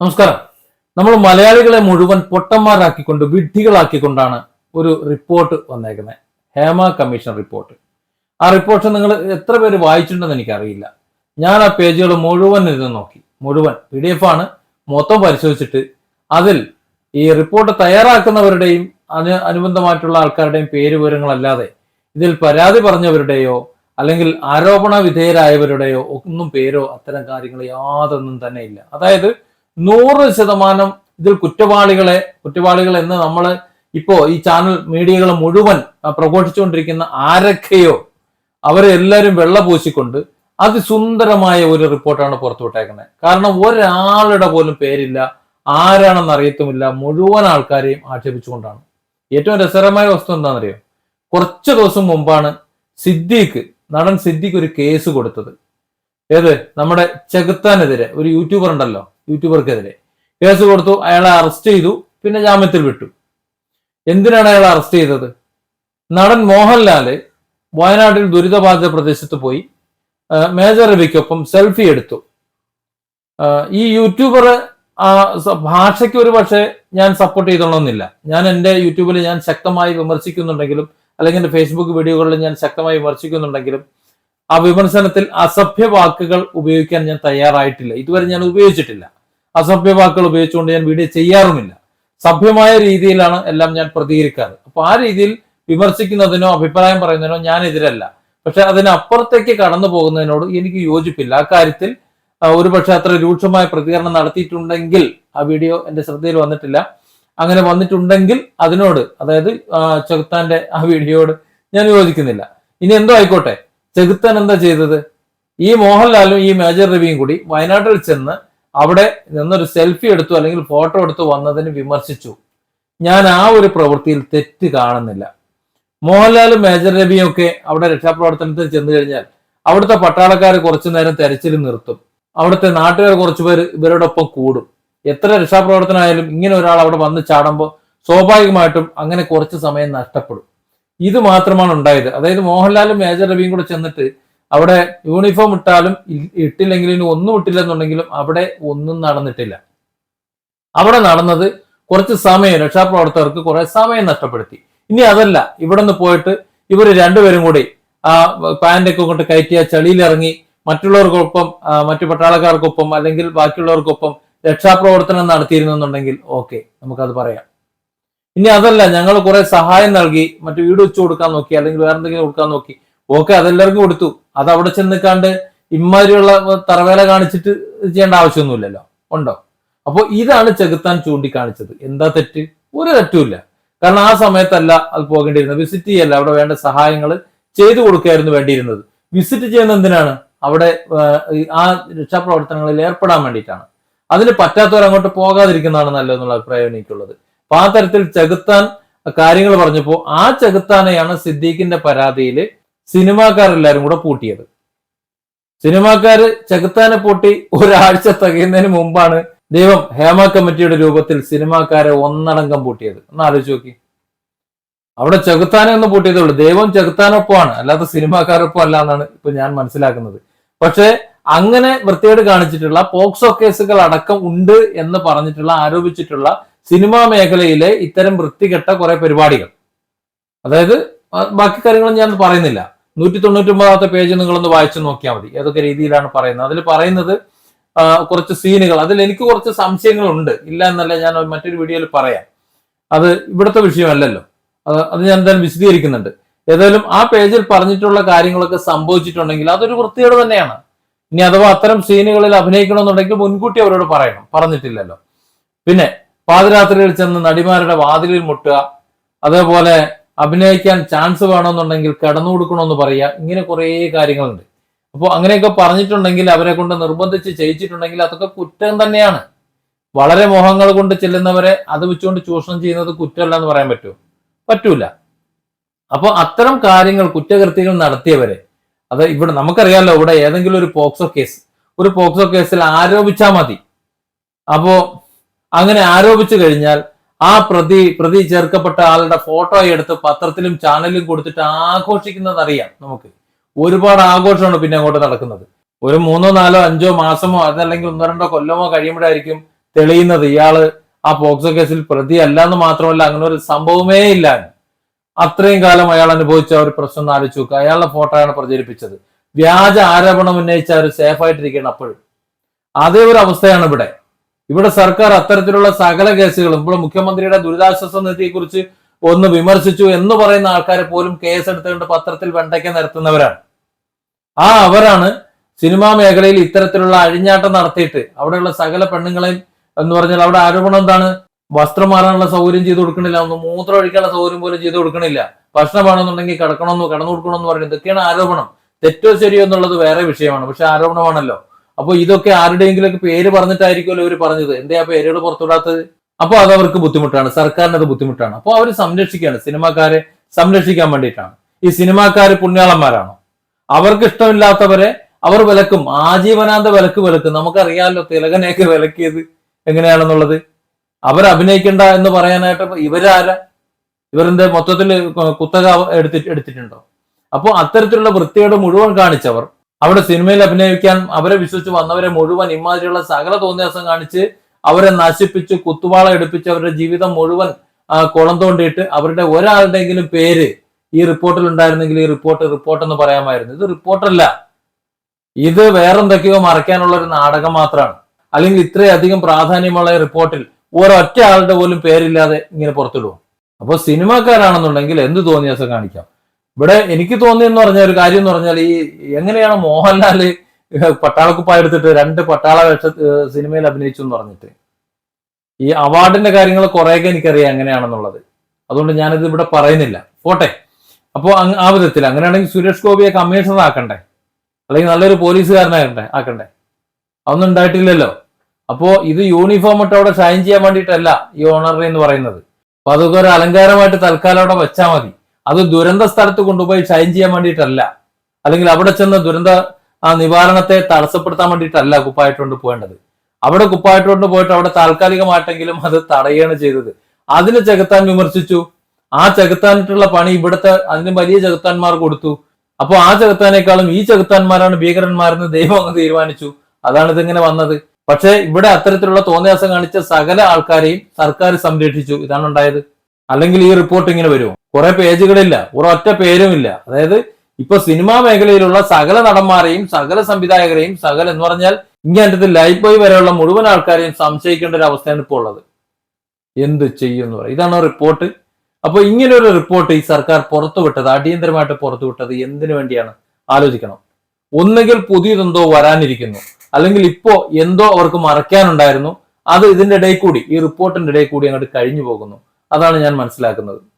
നമസ്കാരം. നമ്മൾ മലയാളികളെ മുഴുവൻ പൊട്ടന്മാരാക്കിക്കൊണ്ട് വിഡ്ഢികളാക്കിക്കൊണ്ടാണ് ഒരു റിപ്പോർട്ട് വന്നേക്കുന്നത്. Hema commission report. ആ റിപ്പോർട്ട് നിങ്ങൾ എത്ര പേര് വായിച്ചിട്ടുണ്ടെന്ന് എനിക്കറിയില്ല. ഞാൻ ആ പേജുകൾ മുഴുവൻ ഇരുന്ന് നോക്കി. മുഴുവൻ പി ഡി എഫ് ആണ്. മൊത്തം പരിശോധിച്ചിട്ട് അതിൽ ഈ റിപ്പോർട്ട് തയ്യാറാക്കുന്നവരുടെയും അതിന് അനുബന്ധമായിട്ടുള്ള ആൾക്കാരുടെയും പേര് വിവരങ്ങളല്ലാതെ ഇതിൽ പരാതി പറഞ്ഞവരുടെയോ അല്ലെങ്കിൽ ആരോപണ വിധേയരായവരുടെയോ ഒന്നും പേരോ അത്തരം കാര്യങ്ങൾ യാതൊന്നും തന്നെ ഇല്ല. അതായത് നൂറ് ശതമാനം ഇതിൽ കുറ്റവാളികളെ കുറ്റവാളികൾ എന്ന് നമ്മൾ ഇപ്പോ ഈ ചാനൽ മീഡിയകൾ മുഴുവൻ പ്രഘോഷിച്ചുകൊണ്ടിരിക്കുന്ന ആരൊക്കെയോ അവരെ എല്ലാവരും വെള്ള പൂശിക്കൊണ്ട് അതിസുന്ദരമായ ഒരു റിപ്പോർട്ടാണ് പുറത്തുവിട്ടേക്കുന്നത് കാരണം ഒരാളുടെ പോലും പേരില്ല ആരാണെന്ന് അറിയത്തുമില്ല മുഴുവൻ ആൾക്കാരെയും ആക്ഷേപിച്ചുകൊണ്ടാണ്. ഏറ്റവും രസകരമായ വസ്തു എന്താണെന്നറിയോ? കുറച്ച് ദിവസം മുമ്പാണ് സിദ്ദീഖ് നടൻ സിദ്ദീഖ് ഒരു കേസ് കൊടുത്തത്. ഏത്? നമ്മുടെ ചെകുത്താനെതിരെ ഒരു യൂട്യൂബർ ഉണ്ടല്ലോ. യൂട്യൂബർക്കെതിരെ. കേസ് കൊടുത്തു അയാളെ അറസ്റ്റ് ചെയ്തു പിന്നെ ജാമ്യത്തിൽ വിട്ടു. എന്തിനാണ് അയാളെ അറസ്റ്റ് ചെയ്തത്? നടൻ മോഹൻലാൽ വയനാട്ടിൽ ദുരിതബാധിത പ്രദേശത്ത് പോയി മേജർ രവിക്കൊപ്പം സെൽഫി എടുത്തു. ഈ യൂട്യൂബർ ഭാഷയ്ക്ക് ഒരു പക്ഷേ ഞാൻ സപ്പോർട്ട് ചെയ്തോളന്നില്ല ഞാൻ എന്റെ യൂട്യൂബിൽ ഞാൻ ശക്തമായി വിമർശിക്കുന്നുണ്ടെങ്കിലും അല്ലെങ്കിൽ ഫേസ്ബുക്ക് വീഡിയോകളിൽ ഞാൻ ശക്തമായി വിമർശിക്കുന്നുണ്ടെങ്കിലും ആ വിമർശനത്തിൽ അസഭ്യ വാക്കുകൾ ഉപയോഗിക്കാൻ ഞാൻ തയ്യാറായിട്ടില്ല. ഇതുവരെ ഞാൻ ഉപയോഗിച്ചിട്ടില്ല. അസഭ്യ വാക്കുകൾ ഉപയോഗിച്ചുകൊണ്ട് ഞാൻ വീഡിയോ ചെയ്യാറുമില്ല. സഭ്യമായ രീതിയിലാണ് എല്ലാം ഞാൻ പ്രതികരിക്കാറ്. അപ്പൊ ആ രീതിയിൽ വിമർശിക്കുന്നതിനോ അഭിപ്രായം പറയുന്നതിനോ ഞാൻ എതിരല്ല. പക്ഷെ അതിനപ്പുറത്തേക്ക് കടന്നു പോകുന്നതിനോട് എനിക്ക് യോജിപ്പില്ല. ആ കാര്യത്തിൽ ഒരുപക്ഷെ അത്ര രൂക്ഷമായ പ്രതികരണം നടത്തിയിട്ടുണ്ടെങ്കിൽ ആ വീഡിയോ എന്റെ ശ്രദ്ധയിൽ വന്നിട്ടില്ല. അങ്ങനെ വന്നിട്ടുണ്ടെങ്കിൽ അതിനോട് അതായത് ചെകുത്താന്റെ ആ വീഡിയോയോട് ഞാൻ യോജിക്കുന്നില്ല. ഇനി എന്തോ ആയിക്കോട്ടെ. ചെകുത്താൻ എന്താ ചെയ്തത്? ഈ മോഹൻലാലും ഈ മേജർ രവിയും കൂടി വയനാട്ടിൽ ചെന്ന് അവിടെ നിന്നൊരു സെൽഫി എടുത്തു അല്ലെങ്കിൽ ഫോട്ടോ എടുത്തു വന്നതിന് വിമർശിച്ചു. ഞാൻ ആ ഒരു പ്രവൃത്തിയിൽ തെറ്റ് കാണുന്നില്ല. മോഹൻലാലും മേജർ രവിയും ഒക്കെ അവിടെ രക്ഷാപ്രവർത്തനത്തിൽ ചെന്ന് കഴിഞ്ഞാൽ അവിടുത്തെ പട്ടാളക്കാർ കുറച്ചു നേരം തെരച്ചിൽ നിർത്തും. അവിടുത്തെ നാട്ടുകാർ കുറച്ചുപേർ ഇവരോടൊപ്പം കൂടും. എത്ര രക്ഷാപ്രവർത്തനമായാലും ഇങ്ങനെ ഒരാൾ അവിടെ വന്ന് ചാടുമ്പോൾ സ്വാഭാവികമായിട്ടും അങ്ങനെ കുറച്ച് സമയം നഷ്ടപ്പെടും. ഇത് മാത്രമാണ് ഉണ്ടായത്. അതായത് മോഹൻലാലും മേജർ രവിയും കൂടെ ചെന്നിട്ട് അവിടെ യൂണിഫോം ഇട്ടാലും ഇട്ടില്ലെങ്കിലും ഒന്നും ഇട്ടില്ലെന്നുണ്ടെങ്കിലും അവിടെ ഒന്നും നടന്നിട്ടില്ല. അവിടെ നടന്നത് കുറച്ച് സമയം രക്ഷാപ്രവർത്തകർക്ക് കുറെ സമയം നഷ്ടപ്പെടുത്തി. ഇനി അതല്ല ഇവിടെ നിന്ന് പോയിട്ട് ഇവർ രണ്ടുപേരും കൂടി ആ പാന്റൊക്കെ കൊണ്ട് കയറ്റിയ ചളിയിലിറങ്ങി മറ്റുള്ളവർക്കൊപ്പം മറ്റു പട്ടാളക്കാർക്കൊപ്പം അല്ലെങ്കിൽ ബാക്കിയുള്ളവർക്കൊപ്പം രക്ഷാപ്രവർത്തനം നടത്തിയിരുന്നെന്നുണ്ടെങ്കിൽ ഓക്കെ നമുക്കത് പറയാം. ഇനി അതല്ല ഞങ്ങൾ കുറെ സഹായം നൽകി മറ്റു വീട് വെച്ചു കൊടുക്കാൻ നോക്കി അല്ലെങ്കിൽ വേറെ എന്തെങ്കിലും കൊടുക്കാൻ നോക്കി. ഓക്കെ അതെല്ലാവർക്കും കൊടുത്തു. അത് അവിടെ ചെന്നിക്കാണ്ട് ഇമ്മാതിരിയുള്ള തറവേല കാണിച്ചിട്ട് ചെയ്യേണ്ട ആവശ്യമൊന്നുമില്ലല്ലോ. ഉണ്ടോ? അപ്പോൾ ഇതാണ് ചെകുത്താൻ ചൂണ്ടിക്കാണിച്ചത്. എന്താ തെറ്റ്? ഒരു തെറ്റുമില്ല. കാരണം ആ സമയത്തല്ല അത് പോകേണ്ടിയിരുന്നത്. വിസിറ്റ് ചെയ്യല്ല. അവിടെ വേണ്ട സഹായങ്ങൾ ചെയ്തു കൊടുക്കുകയായിരുന്നു വേണ്ടിയിരുന്നത്. വിസിറ്റ് ചെയ്യുന്ന എന്തിനാണ്? അവിടെ ആ, രക്ഷാപ്രവർത്തനങ്ങളിൽ ഏർപ്പെടാൻ വേണ്ടിയിട്ടാണ്. അതിന് പറ്റാത്തവർ അങ്ങോട്ട് പോകാതിരിക്കുന്നതാണ് നല്ലതെന്നുള്ള അഭിപ്രായം എനിക്കുള്ളത്. അപ്പൊ ആ തരത്തിൽ ചെകുത്താൻ കാര്യങ്ങൾ പറഞ്ഞപ്പോൾ ആ ചെകുത്താനെയാണ് സിദ്ദീഖിന്റെ പരാതിയിൽ സിനിമാക്കാരെല്ലാരും കൂടെ പൂട്ടിയത്. സിനിമാക്കാര് ചെകുത്താനെ പൂട്ടി ഒരാഴ്ച തികയുന്നതിന് മുമ്പാണ് ദൈവം ഹേമ കമ്മിറ്റിയുടെ രൂപത്തിൽ സിനിമാക്കാരെ ഒന്നടങ്കം പൂട്ടിയത്. ഒന്ന് ആലോചിച്ച് നോക്കി. അവിടെ ചെകുത്താനെ ഒന്ന് പൂട്ടിയതേ ഉള്ളൂ. ദൈവം ചെകുത്താനൊപ്പമാണ്. അല്ലാത്ത സിനിമാക്കാരൊപ്പം അല്ല എന്നാണ് ഇപ്പൊ ഞാൻ മനസ്സിലാക്കുന്നത്. പക്ഷേ അങ്ങനെ വൃത്തികേട് കാണിച്ചിട്ടുള്ള പോക്സോ കേസുകൾ അടക്കം ഉണ്ട് എന്ന് പറഞ്ഞിട്ടുള്ള ആരോപിച്ചിട്ടുള്ള സിനിമാ മേഖലയിലെ ഇത്തരം വൃത്തികെട്ട കുറെ പരിപാടികൾ. അതായത് ബാക്കി കാര്യങ്ങളൊന്നും ഞാൻ പറയുന്നില്ല. നൂറ്റി തൊണ്ണൂറ്റി ഒമ്പതാമത്തെ പേജ് നിങ്ങളൊന്ന് വായിച്ചു നോക്കിയാൽ മതി. ഏതൊക്കെ രീതിയിലാണ് പറയുന്നത്. അതിൽ പറയുന്നത് കുറച്ച് സീനുകൾ. അതിൽ എനിക്ക് കുറച്ച് സംശയങ്ങളുണ്ട്. ഇല്ല എന്നല്ല ഞാൻ മറ്റൊരു വീഡിയോയിൽ പറയാം. അത് ഇവിടുത്തെ വിഷയമല്ലല്ലോ. അത് ഞാൻ എന്തായാലും വിശദീകരിക്കുന്നുണ്ട്. ഏതായാലും ആ പേജിൽ പറഞ്ഞിട്ടുള്ള കാര്യങ്ങളൊക്കെ സംഭവിച്ചിട്ടുണ്ടെങ്കിൽ അതൊരു വൃത്തികേട് തന്നെയാണ്. ഇനി അഥവാ അത്തരം സീനുകളിൽ അഭിനയിക്കണമെന്നുണ്ടെങ്കിൽ മുൻകൂട്ടി അവരോട് പറയണം. പറഞ്ഞിട്ടില്ലല്ലോ. പിന്നെ പാതിരാത്രിയിൽ ചെന്ന് നടിമാരുടെ വാതിലിൽ മുട്ടുക അതേപോലെ അഭിനയിക്കാൻ ചാൻസ് വേണമെന്നുണ്ടെങ്കിൽ കടന്നു കൊടുക്കണമെന്ന് പറയുക. ഇങ്ങനെ കുറേ കാര്യങ്ങളുണ്ട്. അപ്പോൾ അങ്ങനെയൊക്കെ പറഞ്ഞിട്ടുണ്ടെങ്കിൽ അവരെ കൊണ്ട് നിർബന്ധിച്ച് ചെയ്യിച്ചിട്ടുണ്ടെങ്കിൽ അതൊക്കെ കുറ്റം തന്നെയാണ്. വളരെ മോഹങ്ങൾ കൊണ്ട് ചെല്ലുന്നവരെ അത് വെച്ചുകൊണ്ട് ചൂഷണം ചെയ്യുന്നത് കുറ്റമല്ല എന്ന് പറയാൻ പറ്റുമോ? പറ്റൂല. അപ്പൊ അത്തരം കാര്യങ്ങൾ കുറ്റകൃത്യങ്ങൾ നടത്തിയവരെ അത് ഇവിടെ നമുക്കറിയാമല്ലോ ഇവിടെ ഏതെങ്കിലും ഒരു പോക്സോ കേസ് ഒരു പോക്സോ കേസിൽ ആരോപിച്ചാൽ മതി. അപ്പോ അങ്ങനെ ആരോപിച്ചു കഴിഞ്ഞാൽ ആ പ്രതി പ്രതി ചേർക്കപ്പെട്ട ആളുടെ ഫോട്ടോ എടുത്ത് പത്രത്തിലും ചാനലിലും കൊടുത്തിട്ട് ആഘോഷിക്കുന്നത് അറിയാം നമുക്ക്. ഒരുപാട് ആഘോഷമാണ് പിന്നെ അങ്ങോട്ട് നടക്കുന്നത്. ഒരു മൂന്നോ നാലോ അഞ്ചോ മാസമോ അതല്ലെങ്കിൽ ഒന്നോ രണ്ടോ കൊല്ലമോ കഴിയുമ്പോഴായിരിക്കും തെളിയുന്നത് ഇയാൾ ആ പോക്സോ കേസിൽ പ്രതി അല്ല എന്ന് മാത്രമല്ല അങ്ങനെ ഒരു സംഭവമേ ഇല്ല. അത്രയും കാലം അയാൾ അനുഭവിച്ച ഒരു പ്രശ്നം എന്ന് ആലോചിച്ച് നോക്കുക അയാളുടെ ഫോട്ടോയാണ് പ്രചരിപ്പിച്ചത്. വ്യാജ ആരോപണം ഉന്നയിച്ച അവർ സേഫായിട്ടിരിക്കണം അപ്പോഴും. അതേ ഒരു അവസ്ഥയാണ് ഇവിടെ. ഇവിടെ സർക്കാർ അത്തരത്തിലുള്ള സകല കേസുകളും ഇവിടെ മുഖ്യമന്ത്രിയുടെ ദുരിതാശ്വാസ നിധിയെക്കുറിച്ച് ഒന്ന് വിമർശിച്ചു എന്ന് പറയുന്ന ആൾക്കാരെ പോലും കേസ് എടുത്തുകൊണ്ട് പത്രത്തിൽ വെണ്ടയ്ക്ക നിരത്തുന്നവരാണ്. ആ അവരാണ് സിനിമാ മേഖലയിൽ ഇത്തരത്തിലുള്ള അഴിഞ്ഞാട്ടം നടത്തിയിട്ട് അവിടെയുള്ള സകല പെണ്ണുങ്ങളെയും എന്ന് പറഞ്ഞാൽ അവിടെ ആരോപണം എന്താണ്? വസ്ത്രം മാറാനുള്ള സൗകര്യം ചെയ്തു കൊടുക്കണില്ല ഒന്ന് മൂത്രം ഒഴിക്കാനുള്ള സൗകര്യം പോലും ചെയ്തു കൊടുക്കണില്ല. ഭക്ഷണമാണെന്നുണ്ടെങ്കിൽ കിടക്കണമെന്നോ കടന്നു കൊടുക്കണമെന്ന് പറയുന്നത് ഇതൊക്കെയാണ് ആരോപണം. തെറ്റോ ശരിയോ എന്നുള്ളത് വേറെ വിഷയമാണ് പക്ഷെ ആരോപണമാണല്ലോ. അപ്പൊ ഇതൊക്കെ ആരുടെയെങ്കിലും പേര് പറഞ്ഞിട്ടായിരിക്കുമല്ലോ അവർ പറഞ്ഞത്. എന്തേ ആ പേരുകൾ പുറത്തുവിടാത്തത്? അപ്പൊ അത് അവർക്ക് ബുദ്ധിമുട്ടാണ്. സർക്കാരിന് അത് ബുദ്ധിമുട്ടാണ്. അപ്പോൾ അവർ സംരക്ഷിക്കുകയാണ്. സിനിമാക്കാരെ സംരക്ഷിക്കാൻ വേണ്ടിയിട്ടാണ്. ഈ സിനിമാക്കാര് പുണ്യാളന്മാരാണോ. അവർക്ക് ഇഷ്ടമില്ലാത്തവരെ അവർ വിലക്കും. ആജീവനാന്ത വിലക്ക് വിലക്കും. നമുക്കറിയാമല്ലോ തിലകനെയൊക്കെ വിലക്കിയത് എങ്ങനെയാണെന്നുള്ളത്. അവർ അഭിനയിക്കണ്ട എന്ന് പറയാനായിട്ട് ഇവരാര? ഇവരെന്ത് മൊത്തത്തിൽ കുത്തക എടുത്തിട്ട് എടുത്തിട്ടുണ്ടോ? അപ്പോൾ അത്തരത്തിലുള്ള വൃത്തിയോട് മുഴുവൻ കാണിച്ചവർ അവിടെ സിനിമയിൽ അഭിനയിക്കാൻ അവരെ വിശ്വസിച്ച് വന്നവരെ മുഴുവൻ ഇമാതിരിയുള്ള സകല തോന്നിയാസം കാണിച്ച് അവരെ നശിപ്പിച്ച് കുത്തുവാള എടുപ്പിച്ച് അവരുടെ ജീവിതം മുഴുവൻ കുളം തോണ്ടിയിട്ട് അവരുടെ ഒരാളുടെയെങ്കിലും പേര് ഈ റിപ്പോർട്ടിൽ ഉണ്ടായിരുന്നെങ്കിൽ ഈ റിപ്പോർട്ട് റിപ്പോർട്ട് എന്ന് പറയാമായിരുന്നു. ഇത് റിപ്പോർട്ടല്ല. ഇത് വേറെന്തൊക്കെയോ മറയ്ക്കാനുള്ള ഒരു നാടകം മാത്രമാണ്. അല്ലെങ്കിൽ ഇത്രയധികം പ്രാധാന്യമുള്ള റിപ്പോർട്ടിൽ ഒരൊറ്റ ആളുടെ പോലും പേരില്ലാതെ ഇങ്ങനെ പുറത്തിടും. അപ്പോൾ സിനിമാക്കാരാണെന്നുണ്ടെങ്കിൽ എന്ത് തോന്നിയാസം കാണിക്കാം? ഇവിടെ എനിക്ക് തോന്നിയെന്ന് പറഞ്ഞ ഒരു കാര്യം എന്ന് പറഞ്ഞാൽ ഈ എങ്ങനെയാണ് മോഹൻലാൽ പട്ടാളക്കുപ്പായ എടുത്തിട്ട് രണ്ട് പട്ടാള വേഷ സിനിമയിൽ അഭിനയിച്ചു എന്ന് പറഞ്ഞിട്ട്? ഈ അവാർഡിന്റെ കാര്യങ്ങൾ കുറേയൊക്കെ എനിക്കറിയാം എങ്ങനെയാണെന്നുള്ളത്. അതുകൊണ്ട് ഞാനിത് ഇവിടെ പറയുന്നില്ല. പോട്ടെ. അപ്പോൾ ആ വിധത്തിൽ അങ്ങനെയാണെങ്കിൽ സുരേഷ് ഗോപിയെ കമ്മീഷണർ ആക്കണ്ടേ? അല്ലെങ്കിൽ നല്ലൊരു പോലീസുകാരനാകണ്ടേ ആക്കണ്ടേ? അതൊന്നും ഉണ്ടായിട്ടില്ലല്ലോ. അപ്പോ ഇത് യൂണിഫോം ഇട്ട് അവിടെ സൈൻ ചെയ്യാൻ വേണ്ടിയിട്ടല്ല ഈ ഓണറി എന്ന് പറയുന്നത്. അപ്പൊ അതൊക്കെ ഒരു അലങ്കാരമായിട്ട് തൽക്കാലം അവിടെ വെച്ചാൽ മതി. അത് ദുരന്ത സ്ഥലത്ത് കൊണ്ടുപോയി ഷൈൻ ചെയ്യാൻ വേണ്ടിയിട്ടല്ല. അല്ലെങ്കിൽ അവിടെ ചെന്ന് ദുരന്ത നിവാരണത്തെ തടസ്സപ്പെടുത്താൻ വേണ്ടിയിട്ടല്ല കുപ്പായിട്ടുണ്ട് പോകേണ്ടത്. അവിടെ കുപ്പായിട്ടുണ്ട് പോയിട്ട് അവിടെ താൽക്കാലികമായിട്ടെങ്കിലും അത് തടയുകയാണ് ചെയ്തത്. അതിന് ചെകുത്താൻ വിമർശിച്ചു. ആ ചെകുത്താനിട്ടുള്ള പണി ഇവിടുത്തെ അതിന് വലിയ ചെകുത്താന്മാർ കൊടുത്തു. അപ്പോൾ ആ ചെകുത്താനേക്കാളും ഈ ചെകുത്താന്മാരാണ് ഭീകരന്മാരെന്ന് ദൈവം അങ്ങ് തീരുമാനിച്ചു. അതാണ് ഇതിങ്ങനെ വന്നത്. പക്ഷേ ഇവിടെ അത്തരത്തിലുള്ള തോന്നിയാസം കാണിച്ച സകല ആൾക്കാരെയും സർക്കാർ സംരക്ഷിച്ചു. ഇതാണ് ഉണ്ടായത് അല്ലെങ്കിൽ ഈ റിപ്പോർട്ട് ഇങ്ങനെ വരുമോ കുറെ പേജുകളില്ല ഒരൊറ്റ പേരുമില്ല അതായത് ഇപ്പൊ സിനിമാ മേഖലയിലുള്ള സകല നടന്മാരെയും സകല സംവിധായകരെയും സകല എന്ന് പറഞ്ഞാൽ ഇങ്ങനത്തെ ലൈഫ് ബോയ് വരെയുള്ള മുഴുവൻ ആൾക്കാരെയും സംശയിക്കേണ്ട ഒരു അവസ്ഥയാണ് ഇപ്പോൾ ഉള്ളത്. എന്ത് ചെയ്യും എന്ന് പറയും. ഇതാണ് റിപ്പോർട്ട് അപ്പൊ ഇങ്ങനെ ഒരു റിപ്പോർട്ട് ഈ സർക്കാർ പുറത്തുവിട്ടത് അടിയന്തരമായിട്ട് പുറത്തുവിട്ടത് എന്തിനു വേണ്ടിയാണ്? ആലോചിക്കണം. ഒന്നുകിൽ പുതിയതെന്തോ വരാനിരിക്കുന്നു. അല്ലെങ്കിൽ ഇപ്പോ എന്തോ അവർക്ക് മറയ്ക്കാനുണ്ടായിരുന്നു. അത് ഇതിന്റെ ഇടയിൽ കൂടി ഈ റിപ്പോർട്ടിന്റെ ഇടയിൽ കൂടി അങ്ങോട്ട് കഴിഞ്ഞു പോകുന്നു. അതാണ് ഞാൻ മനസ്സിലാക്കുന്നത്.